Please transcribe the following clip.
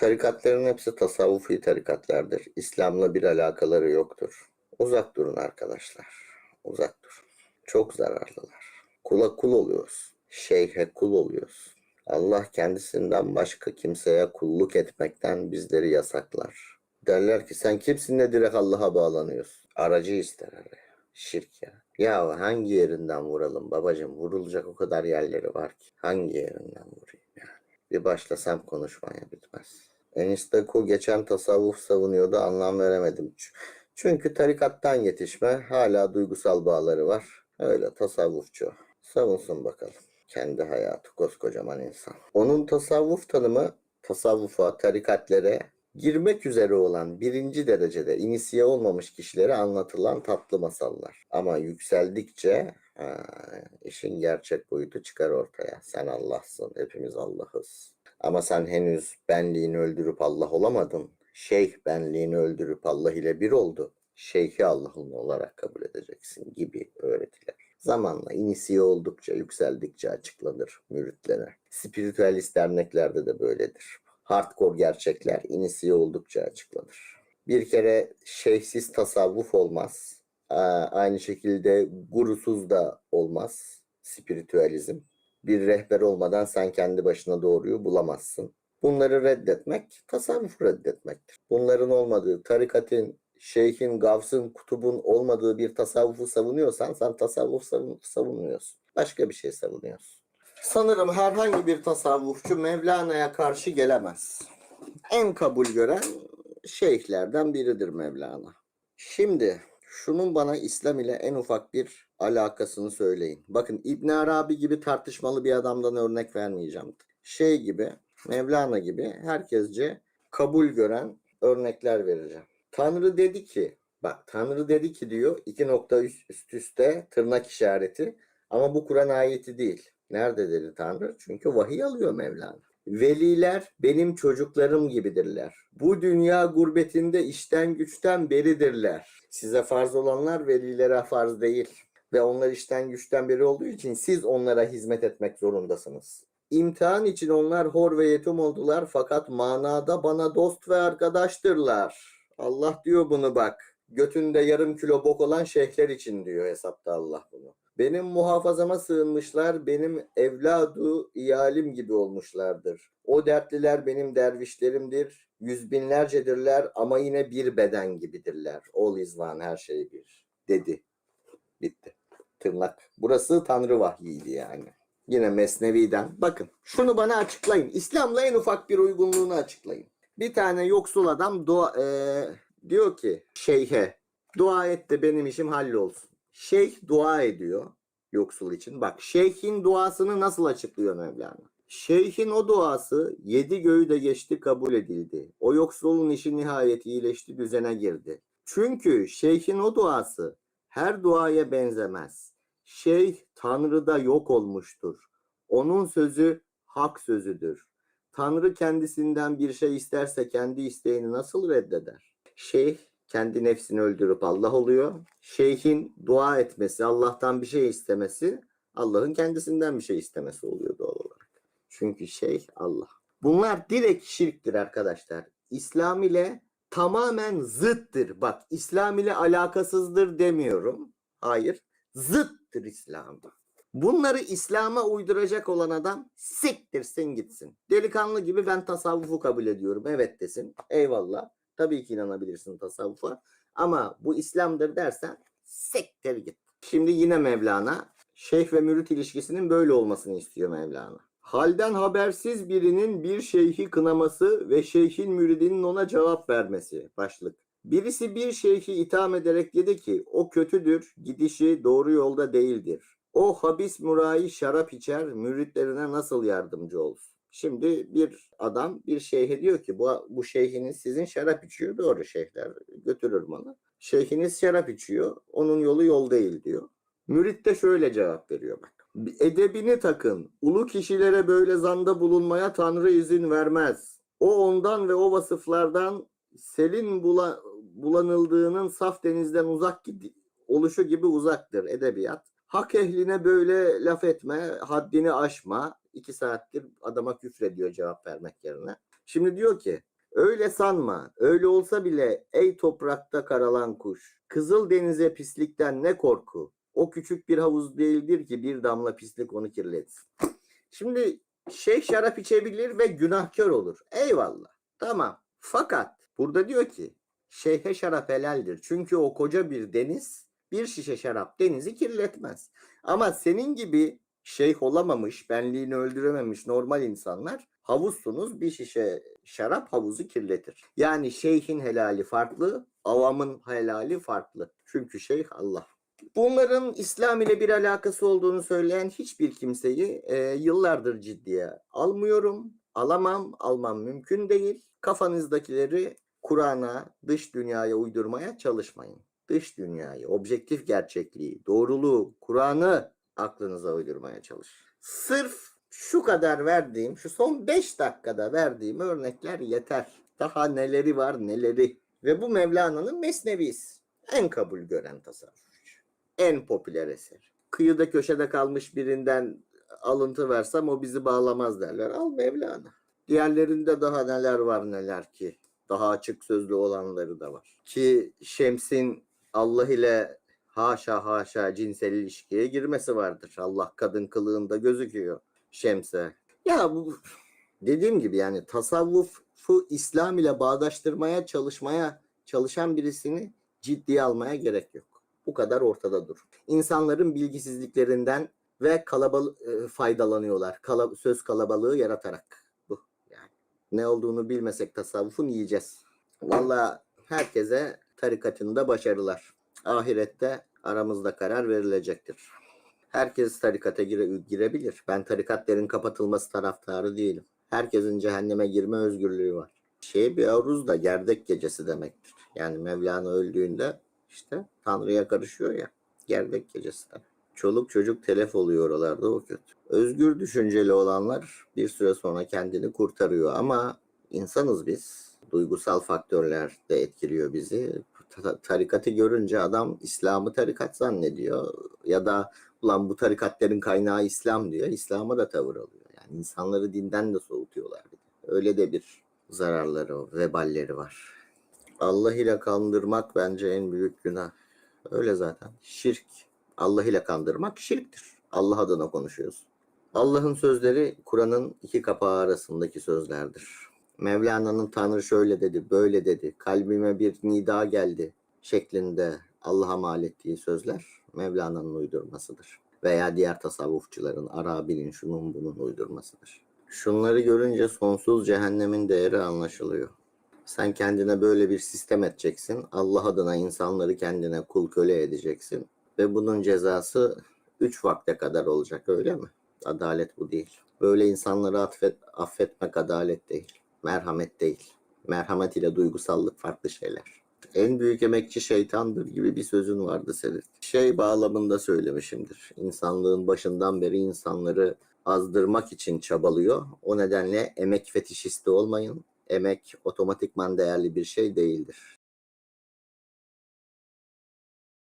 Tarikatların hepsi tasavvufi tarikatlardır. İslam'la bir alakaları yoktur. Uzak durun arkadaşlar. Uzak durun. Çok zararlılar. Kula kul oluyoruz. Şeyhe kul oluyoruz. Allah kendisinden başka kimseye kulluk etmekten bizleri yasaklar. Derler ki sen kimsin de direkt Allah'a bağlanıyorsun. Aracı ister araya. Şirk ya. Ya hangi yerinden vuralım babacığım? Vurulacak o kadar yerleri var ki. Hangi yerinden vurayım yani? Bir başlasam konuşmaya bitmez. Enistako geçen tasavvuf savunuyordu anlam veremedim. Çünkü tarikattan yetişme hala duygusal bağları var. Öyle tasavvufçu. Savunsun bakalım. Kendi hayatı koskocaman insan. Onun tasavvuf tanımı tasavvufa, tarikatlere girmek üzere olan birinci derecede inisiye olmamış kişilere anlatılan tatlı masallar. Ama yükseldikçe ha, işin gerçek boyutu çıkar ortaya. Sen Allah'sın, hepimiz Allah'ız. Ama sen henüz benliğini öldürüp Allah olamadın. Şeyh benliğini öldürüp Allah ile bir oldu. Şeyhi Allah'ın olarak kabul edeceksin gibi öğretiler. Zamanla inisiye oldukça, yükseldikçe açıklanır müritlere. Spiritüalist derneklerde de böyledir. Hardcore gerçekler inisiye oldukça açıklanır. Bir kere şeyhsiz tasavvuf olmaz. Aa, Aynı şekilde gurusuz da olmaz spiritüalizm. Bir rehber olmadan sen kendi başına doğruyu bulamazsın. Bunları reddetmek tasavvuf reddetmektir. Bunların olmadığı tarikatın, şeyhin, gavsın, kutubun olmadığı bir tasavvufu savunuyorsan sen tasavvuf savun- savunmuyorsun. Başka bir şey savunuyorsun. Sanırım herhangi bir tasavvufçu Mevlana'ya karşı gelemez. En kabul gören şeyhlerden biridir Mevlana. Şimdi şunun bana İslam ile en ufak bir alakasını söyleyin. Bakın İbn Arabi gibi tartışmalı bir adamdan örnek vermeyeceğim. Şey gibi, Mevlana gibi herkesce kabul gören örnekler vereceğim. Tanrı dedi ki, bak Tanrı dedi ki diyor iki nokta üst, üst üste tırnak işareti ama bu Kur'an ayeti değil. Nerede dedi Tanrı? Çünkü vahiy alıyor Mevlana. Veliler benim çocuklarım gibidirler. Bu dünya gurbetinde işten güçten beridirler. Size farz olanlar velilere farz değil. Ve onlar işten güçten beri olduğu için siz onlara hizmet etmek zorundasınız. İmtihan için onlar hor ve yetim oldular fakat manada bana dost ve arkadaştırlar. Allah diyor bunu bak. Götünde yarım kilo bok olan şeyhler için diyor hesapta Allah bunu. Benim muhafazama sığınmışlar, benim evladu iyalim gibi olmuşlardır. O dertliler benim dervişlerimdir. Yüz binlercedirler ama yine bir beden gibidirler. All is her şey bir. Dedi. Bitti. Tırnak. Burası Tanrı vahyiydi yani. Yine Mesnevi'den. Bakın şunu bana açıklayın. İslam'la en ufak bir uygunluğunu açıklayın. Bir tane yoksul adam dua, eee, diyor ki şeyhe dua et de benim işim hallolsun. Şeyh dua ediyor yoksul için. Bak şeyhin duasını nasıl açıklıyor Mevlana? Şeyhin o duası yedi göğü de geçti kabul edildi. O yoksulun işi nihayet iyileşti düzene girdi. Çünkü şeyhin o duası her duaya benzemez. Şeyh Tanrı'da yok olmuştur. Onun sözü hak sözüdür. Tanrı kendisinden bir şey isterse kendi isteğini nasıl reddeder? Şeyh kendi nefsini öldürüp Allah oluyor. Şeyhin dua etmesi, Allah'tan bir şey istemesi, Allah'ın kendisinden bir şey istemesi oluyor doğal olarak. Çünkü şeyh Allah. Bunlar direkt şirktir arkadaşlar. İslam ile tamamen zıttır. Bak İslam ile alakasızdır demiyorum. Hayır. Zıttır İslam'a. Bunları İslam'a uyduracak olan adam siktirsin gitsin. Delikanlı gibi ben tasavvufu kabul ediyorum. Evet desin. Eyvallah. Tabii ki inanabilirsin tasavvufa. Ama bu İslam'dır dersen siktir git. Şimdi yine Mevlana şeyh ve mürit ilişkisinin böyle olmasını istiyor Mevlana. Halden habersiz birinin bir şeyhi kınaması ve şeyhin müridinin ona cevap vermesi. Başlık. Birisi bir şeyhi itham ederek dedi ki o kötüdür, gidişi doğru yolda değildir. O habis murayi şarap içer, müritlerine nasıl yardımcı olsun? Şimdi bir adam bir şeyhe diyor ki bu, bu şeyhiniz sizin şarap içiyor. Doğru şeyhler götürür malı. Şeyhiniz şarap içiyor. Onun yolu yol değil diyor. Mürit de şöyle cevap veriyor bak. Edebini takın. Ulu kişilere böyle zanda bulunmaya Tanrı izin vermez. O ondan ve o vasıflardan selin bula, bulanıldığının saf denizden uzak oluşu gibi uzaktır edebiyat. Hak ehline böyle laf etme, haddini aşma. İki saattir adama küfrediyor cevap vermek yerine. Şimdi diyor ki Öyle sanma. Öyle olsa bile ey toprakta karalan kuş. Kızıl denize pislikten ne korku. O küçük bir havuz değildir ki bir damla pislik onu kirletsin. Şimdi şeyh şarap içebilir ve günahkar olur. Eyvallah. Tamam. Fakat burada diyor ki şeyhe şarap helaldir. Çünkü o koca bir deniz bir şişe şarap denizi kirletmez. Ama senin gibi şeyh olamamış, benliğini öldürememiş normal insanlar havuzsunuz bir şişe şarap havuzu kirletir. Yani şeyhin helali farklı, avamın helali farklı. Çünkü şeyh Allah. Bunların İslam ile bir alakası olduğunu söyleyen hiçbir kimseyi e, yıllardır ciddiye almıyorum. Alamam, almam mümkün değil. Kafanızdakileri Kur'an'a, dış dünyaya uydurmaya çalışmayın. Dış dünyayı, objektif gerçekliği, doğruluğu, Kur'an'ı aklınıza uydurmaya çalışın. Sırf şu kadar verdiğim, şu son 5 dakikada verdiğim örnekler yeter. Daha neleri var neleri. Ve bu Mevlana'nın Mesnevis. En kabul gören tasavvufçu. En popüler eser. Kıyıda köşede kalmış birinden alıntı versem o bizi bağlamaz derler. Al Mevlana. Diğerlerinde daha neler var neler ki. Daha açık sözlü olanları da var. Ki Şems'in Allah ile haşa haşa cinsel ilişkiye girmesi vardır. Allah kadın kılığında gözüküyor Şems'e. Ya bu dediğim gibi yani tasavvufu İslam ile bağdaştırmaya çalışmaya çalışan birisini ciddiye almaya gerek yok. Bu kadar ortada dur. İnsanların bilgisizliklerinden ve kalabalık faydalanıyorlar. Kala- söz kalabalığı yaratarak. Ne olduğunu bilmesek tasavvufun yiyeceğiz. Valla herkese tarikatında başarılar. Ahirette aramızda karar verilecektir. Herkes tarikata gire- girebilir. Ben tarikatlerin kapatılması taraftarı değilim. Herkesin cehenneme girme özgürlüğü var. Şey bir aruz da gerdek gecesi demektir. Yani Mevlana öldüğünde işte Tanrı'ya karışıyor ya. Gerdek gecesi. Çoluk çocuk telef oluyor oralarda o kötü. Özgür düşünceli olanlar bir süre sonra kendini kurtarıyor ama insanız biz. Duygusal faktörler de etkiliyor bizi. Ta- Tarikatı görünce adam İslam'ı tarikat zannediyor ya da ulan bu tarikatlerin kaynağı İslam diyor. İslam'a da tavır alıyor. Yani insanları dinden de soğutuyorlar. Öyle de bir zararları, veballeri var. Allah ile kandırmak bence en büyük günah. Öyle zaten. Şirk. Allah ile kandırmak şirktir. Allah adına konuşuyoruz. Allah'ın sözleri Kur'an'ın iki kapağı arasındaki sözlerdir. Mevlana'nın Tanrı şöyle dedi, böyle dedi, kalbime bir nida geldi şeklinde Allah'a mal ettiği sözler Mevlana'nın uydurmasıdır. Veya diğer tasavvufçuların, Arabi'nin şunun bunun uydurmasıdır. Şunları görünce sonsuz cehennemin değeri anlaşılıyor. Sen kendine böyle bir sistem edeceksin. Allah adına insanları kendine kul köle edeceksin. Ve bunun cezası üç vakte kadar olacak öyle mi? Adalet bu değil. Böyle insanları affet, affetmek adalet değil. Merhamet değil. Merhamet ile duygusallık farklı şeyler. En büyük emekçi şeytandır gibi bir sözün vardı senin. Şey bağlamında söylemişimdir. İnsanlığın başından beri insanları azdırmak için çabalıyor. O nedenle emek fetişisti olmayın. Emek otomatikman değerli bir şey değildir.